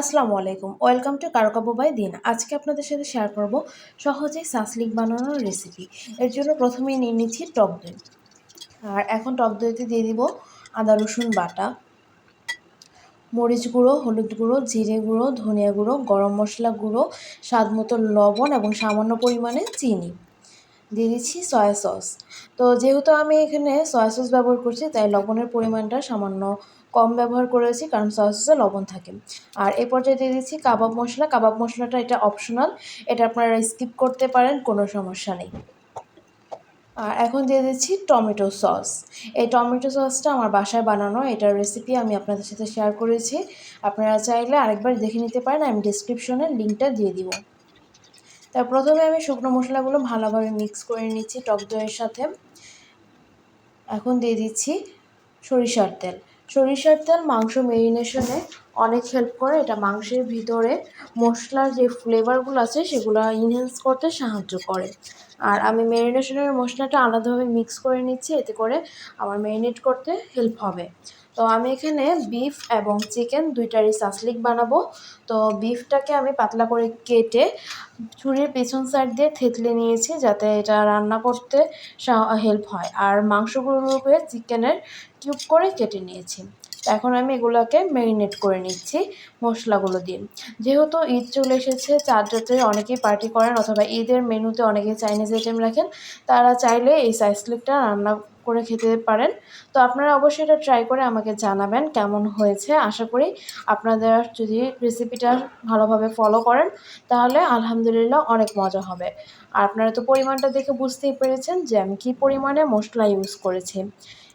আসসালামু আলাইকুম। Welcome to কারকাবু by দিন। আজকে আপনাদের সাথে শেয়ার করব সহজেই সাসলিক বানানোর রেসিপি এর জন্য প্রথমেই নিয়ে নিচ্ছি টক দই। আর এখন টক দইতে দিয়ে দিব আদা, রসুন বাটা, মরিচ গুঁড়ো, হলুদ গুঁড়ো, জিরে গুঁড়ো, ধনিয়া গুঁড়ো, গরম মশলা গুঁড়ো, স্বাদ মতো লবণ এবং সামান্য পরিমাণে চিনি। দিয়ে দিচ্ছি সয়া সস তো যেহেতু আমি এখানে সয়া সস ব্যবহার করছি, তাই লবণের পরিমাণটা সামান্য কম ব্যবহার করেছি কারণ সসে লবণ থাকে। আর এই পর্যায়ে দিয়ে দিচ্ছি কাবাব মশলা। কাবাব মশলাটা এটা অপশনাল এটা আপনারা স্কিপ করতে পারেন, কোনো সমস্যা নেই। আর এখন দিয়ে দিচ্ছি টমেটো সস। এই টমেটো সসটা আমার বাসায় বানানো, এটার রেসিপি আমি আপনাদের সাথে শেয়ার করেছি। আপনারা চাইলে আরেকবার দেখে নিতে পারেন, আমি ডিসক্রিপশনে লিঙ্কটা দিয়ে দিব। তা প্রথমে আমি শুকনো মশলাগুলো ভালোভাবে মিক্স করে নিচ্ছি টক দইয়ের সাথে। এখন দিয়ে দিচ্ছি সরিষার তেল। সরিষার তেল, মাংস মেরিনেশনে অনেক হেল্প করে। এটা মাংসের ভিতরে মশলার যে ফ্লেভারগুলো আছে, সেগুলো ইনহেন্স করতে সাহায্য করে। আর আমি ম্যারিনেশনের মশলাটা আলাদাভাবে মিক্স করে নিচ্ছি, এতে করে আমার ম্যারিনেট করতে হেল্প হবে। তো আমি এখানে বিফ এবং চিকেন দুইটারই সাসলিক বানাবো। তো বিফটাকে আমি পাতলা করে কেটে ছুরির পেছন সাইড দিয়ে থেতলে নিয়েছি, যাতে এটা রান্না করতে হেল্প হয়। আর মাংসগুলোকে চিকেনের কিউব করে কেটে নিয়েছি। এখন আমি এগুলোকে ম্যারিনেট করে নিচ্ছি মশলাগুলো দিয়ে। যেহেতু ঈদ চলে এসেছে চার চারটাতে অনেকেই পার্টি করেন অথবা ঈদের মেনুতে অনেকে চাইনিজ আইটেম রাখেন, তারা চাইলে এই সাইসলিকটা রান্না করে খেতে পারেন। তো আপনারা অবশ্যই এটা ট্রাই করে আমাকে জানাবেন কেমন হয়েছে। আশা করি আপনাদের যদি রেসিপিটা ভালোভাবে ফলো করেন, তাহলে আলহামদুলিল্লাহ অনেক মজা হবে। আর আপনারা তো পরিমাণটা দেখে বুঝতেই পেরেছেন যে আমি কী পরিমাণে মশলা ইউজ করেছি।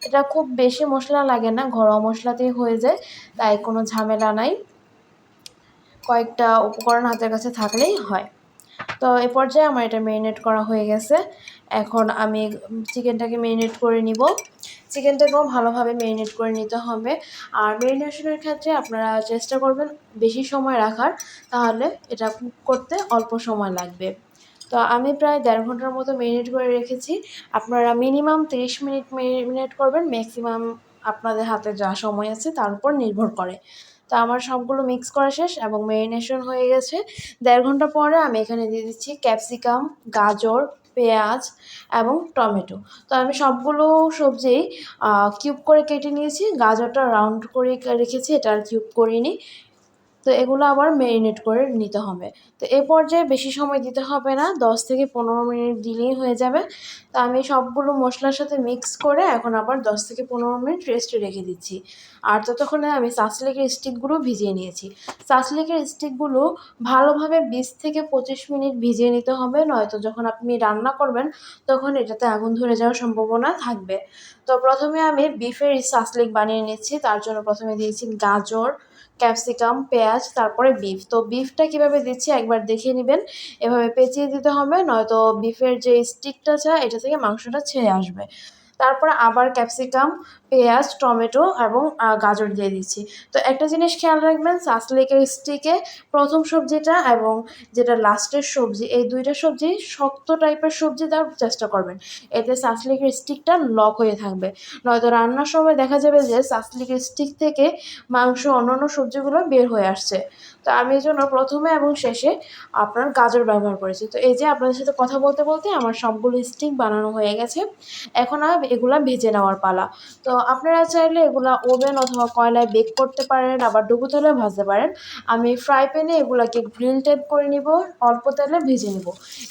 এটা খুব বেশি মশলা লাগে না, ঘরোয়া মশলাতেই হয়ে যায়, তাই কোনো ঝামেলা নাই। কয়েকটা উপকরণ হাতের কাছে থাকলেই হয়। তো এ পর্যায়ে আমার এটা মেরিনেট করা হয়ে গেছে। এখন আমি চিকেনটাকে মেরিনেট করে নিব। চিকেনটাকেও ভালোভাবে মেরিনেট করে নিতে হবে। আর মেরিনেশনের ক্ষেত্রে আপনারা চেষ্টা করবেন বেশি সময় রাখার, তাহলে এটা কুক করতে অল্প সময় লাগবে। তো আমি প্রায় দেড় ঘণ্টার মতো মেরিনেট করে রেখেছি। আপনারা মিনিমাম তিরিশ মিনিট মেরিনেট করবেন, ম্যাক্সিমাম আপনাদের হাতে যা সময় আছে তার উপর নির্ভর করে। তো আমার সবগুলো মিক্স করা শেষ এবং মেরিনেশন হয়ে গেছে। দেড় ঘণ্টা পরে আমি এখানে দিয়ে দিচ্ছি ক্যাপসিকাম, গাজর, পেঁয়াজ এবং টমেটো। তো আমি সবগুলো সবজি কিউব করে কেটে নিয়েছি। গাজরটা রাউন্ড করে রেখেছি, এটা আর কিউব করিনি। তো এগুলো আবার ম্যারিনেট করে নিতে হবে। তো এ পর্যায়ে বেশি সময় দিতে হবে না, দশ থেকে পনেরো মিনিট দিলেই হয়ে যাবে। তো আমি সবগুলো মশলার সাথে মিক্স করে এখন আবার দশ থেকে পনেরো মিনিট রেস্টে রেখে দিচ্ছি। আর ততক্ষণে আমি সাসলিকের স্টিকগুলো ভিজিয়ে নিয়েছি। সাসলিকের স্টিকগুলো ভালোভাবে বিশ থেকে পঁচিশ মিনিট ভিজিয়ে নিতে হবে, নয়তো যখন আপনি রান্না করবেন তখন এটাতে আগুন ধরে যাওয়ার সম্ভাবনা থাকবে। তো প্রথমে আমি বিফের সাসলিক বানিয়ে নিচ্ছি, তার জন্য প্রথমে দিয়েছি গাজর ক্যাপসিকাম, পেঁয়াজ, তারপরে বিফ। তো বিফটা কীভাবে দিচ্ছি একবার দেখে নেবেন। এভাবে পেঁচিয়ে দিতে হবে, নয়তো বিফের যে স্টিকটা আছে, এটা থেকে মাংসটা ছেড়ে আসবে। তারপরে আবার ক্যাপসিকাম, পেঁয়াজ, টমেটো এবং গাজর দিয়ে দিচ্ছি। তো একটা জিনিস খেয়াল রাখবেন, সাসলিকের স্টিকে প্রথম সবজিটা এবং যেটা লাস্টের সবজি, এই দুইটা সবজি শক্ত টাইপের সবজি দেওয়ার চেষ্টা করবেন। এতে সাসলিকের স্টিকটা লক হয়ে থাকবে। নয়তো রান্নার সময় দেখা যাবে যে সাসলিকের স্টিক থেকে মাংস, অন্যান্য সবজিগুলো বের হয়ে আসছে। তো আমি এই জন্য প্রথমে এবং শেষে আপনার গাজর ব্যবহার করেছি। তো এই যে আপনাদের সাথে কথা বলতে বলতে আমার সবগুলো স্টিক বানানো হয়ে গেছে। এখন আর এগুলা ভেজে নেওয়ার পালা। তো আপনারা চাইলে এগুলা ওভেন অথবা কয়লায় বেক করতে পারেন, আবার ডুবো তেলে ভাজতে পারেন। আমি ফ্রাই প্যানে এগুলাকে গ্রিল টাইপ করে নিব, অল্প তেলে ভেজে নিব।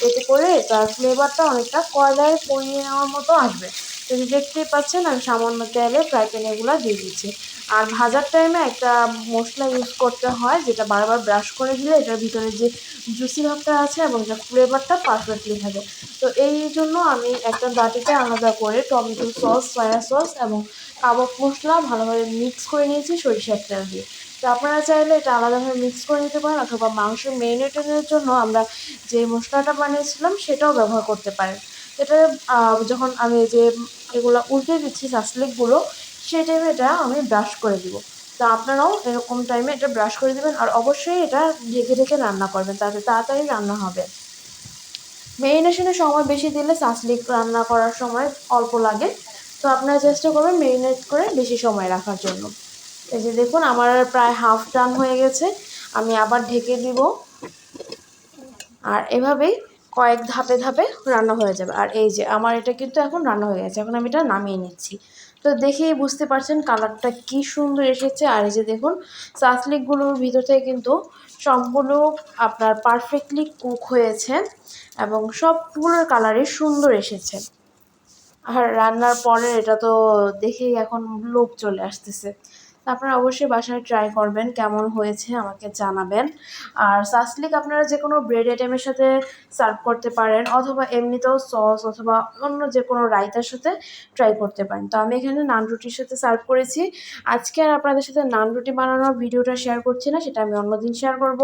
এতে করে তার ফ্লেভারটা অনেকটা কয়লায় পরিয়ে নেওয়ার মতো আসবে। তো দেখতেই পাচ্ছেন, আমি সামান্য তেলে ফ্রাই প্যানে এগুলো দিয়ে দিচ্ছি। আর ভাজার টাইমে একটা মশলা ইউজ করতে হয়, যেটা বারবার ব্রাশ করে দিলে এটার ভিতরে যে জুসি ভাবটা আছে এবং এটা ফ্লেভারটা পারফেক্টলি থাকে। তো এই জন্য আমি একটা বাটিতে আলাদা করে টমেটো সস সয়া সস এবং কাবাব মশলা ভালোভাবে মিক্স করে নিয়েছি সরিষার তেল দিয়ে। তো আপনারা চাইলে এটা আলাদাভাবে মিক্স করে নিতে পারেন অথবা মাংস মেরিনেটের জন্য আমরা যে মশলাটা বানিয়েছিলাম সেটাও ব্যবহার করতে পারেন। এটা যখন আমি যে এগুলো উল্টে দিচ্ছি সাসলিকগুলো সেই টাইমে এটা আমি ব্রাশ করে দিব। তো আপনারাও এরকম টাইমে এটা ব্রাশ করে দেবেন আর অবশ্যই এটা ঢেকে ঢেকে রান্না করবেন, তাতে তাড়াতাড়ি রান্না হবে। মেরিনেশনের সময় বেশি দিলে সাসলিক রান্না করার সময় অল্প লাগে। তো আপনারা চেষ্টা করবেন মেরিনেট করে বেশি সময় রাখার জন্য। এই যে দেখুন, আমার প্রায় হাফ টান হয়ে গেছে। আমি আবার ঢেকে দিব। আর এভাবেই কয়েক ধাপে ধাপে রান্না হয়ে যাবে। আর এই যে, আমার এটা কিন্তু এখন রান্না হয়ে গেছে। এখন আমি এটা নামিয়ে নিচ্ছি। তো দেখেই বুঝতে পারছেন কালারটা কি সুন্দর এসেছে। আর এই যে দেখুন, সাসলিকগুলোর ভিতর থেকে কিন্তু সবগুলো আপনার পারফেক্টলি কুক হয়েছে এবং সবগুলোর কালারই সুন্দর এসেছে। আর রান্নার পরে এটা তো দেখেই এখন লোভ চলে আসতেছে। আপনারা অবশ্যই বাসায় ট্রাই করবেন, কেমন হয়েছে আমাকে জানাবেন। আর সাসলিক আপনারা যে কোনো ব্রেড আইটেমের সাথে সার্ভ করতে পারেন, অথবা এমনিতেও সস অথবা অন্য যে কোনো রায়তার সাথে ট্রাই করতে পারেন। তো আমি এখানে নান রুটির সাথে সার্ভ করেছি। আজকে আর আপনাদের সাথে নান রুটি বানানোর ভিডিওটা শেয়ার করছি না, সেটা আমি অন্যদিন শেয়ার করব।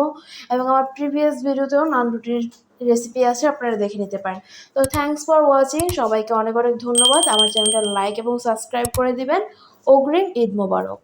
এবং আমার প্রিভিয়াস ভিডিওতেও নান রুটির রেসিপি আছে, আপনারা দেখে নিতে পারেন। তো থ্যাংকস ফর ওয়াচিং সবাইকে অনেক অনেক ধন্যবাদ। আমার চ্যানেলটা লাইক এবং সাবস্ক্রাইব করে দিবেন। অগ্রিম ঈদ মোবারক।